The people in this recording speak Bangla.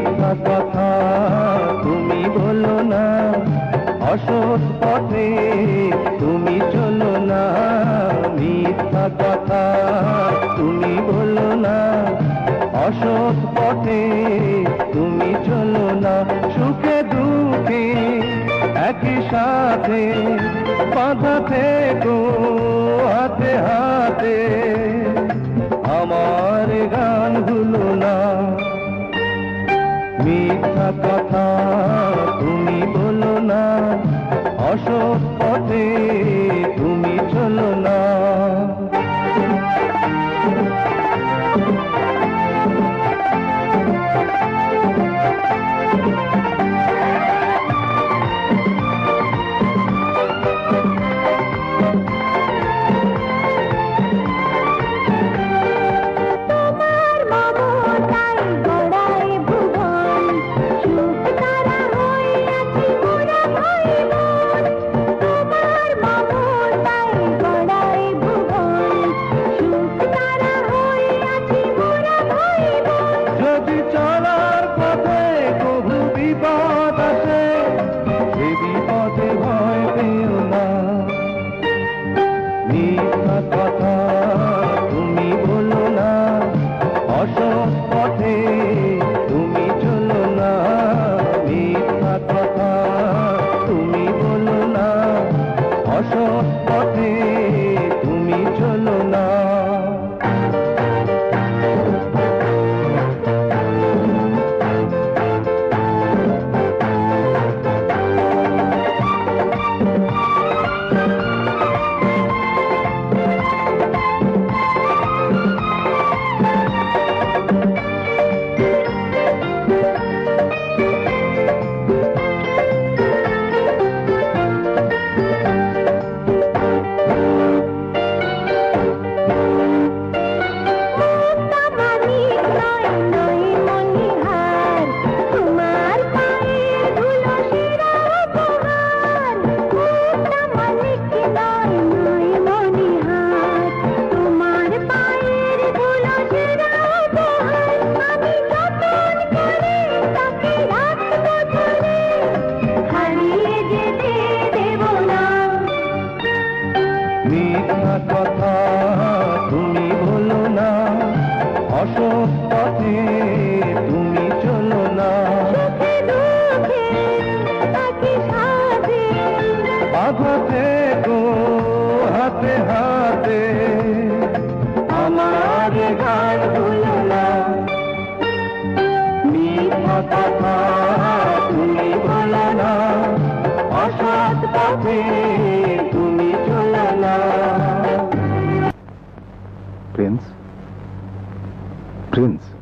মিথ্যা কথা তুমি বলো না। অসৎ পথে তুমি চলো না। মিথ্যা কথা তুমি বলো না। অসৎ পথে তুমি চলো না। সুখে দুঃখে একই সাথে বাধা থেকো, হাতে হাতে। মিথ্যা কথা তুমি বলো না অসৎ পথে কথা তুমি বলো না অসৎ পথে অসৎ তুমি চলো না। আগতে গো হাতে হাতে। আমার গান হলো না। কথা তুমি বলো না। অসৎ পথে তুমি চলো প্রিন্স prince.